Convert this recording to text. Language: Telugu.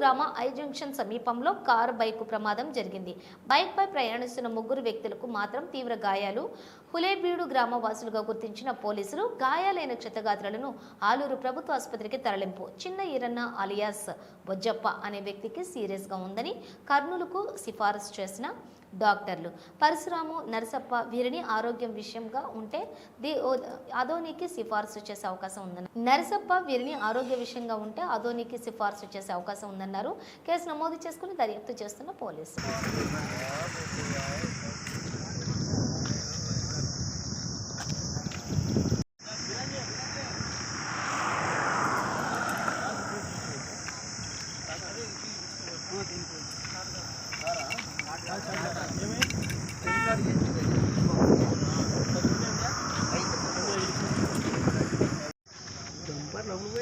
గ్రామ ఐ జంక్షన్ సమీపంలో కారు బైకు ప్రమాదం జరిగింది. బైక్పై ప్రయాణిస్తున్న ముగ్గురు వ్యక్తులకు మాత్రం తీవ్ర గాయాలు. హులేబీడు గ్రామ వాసులుగా గుర్తించిన పోలీసులు గాయాలైన క్షతగాత్రులను ఆలూరు ప్రభుత్వ ఆసుపత్రికి తరలింపు. చిన్న ఈరన్న అలియాస్ బొజ్జప్ప అనే వ్యక్తికి సీరియస్గా ఉందని కర్నూలుకు సిఫారసు చేసిన డాక్టర్లు. పరశురాము నరసప్ప వీరిని ఆరోగ్యం విషయంగా ఉంటే ది అదోనికి సిఫార్సు చేసే అవకాశం ఉందని. నరసప్ప వీరిని ఆరోగ్య విషయంగా ఉంటే అదోనికి సిఫార్సు చేసే అవకాశం ఉందని అన్నారు. కేసు నమోదు చేసుకుని దర్యాప్తు చేస్తున్న పోలీసులు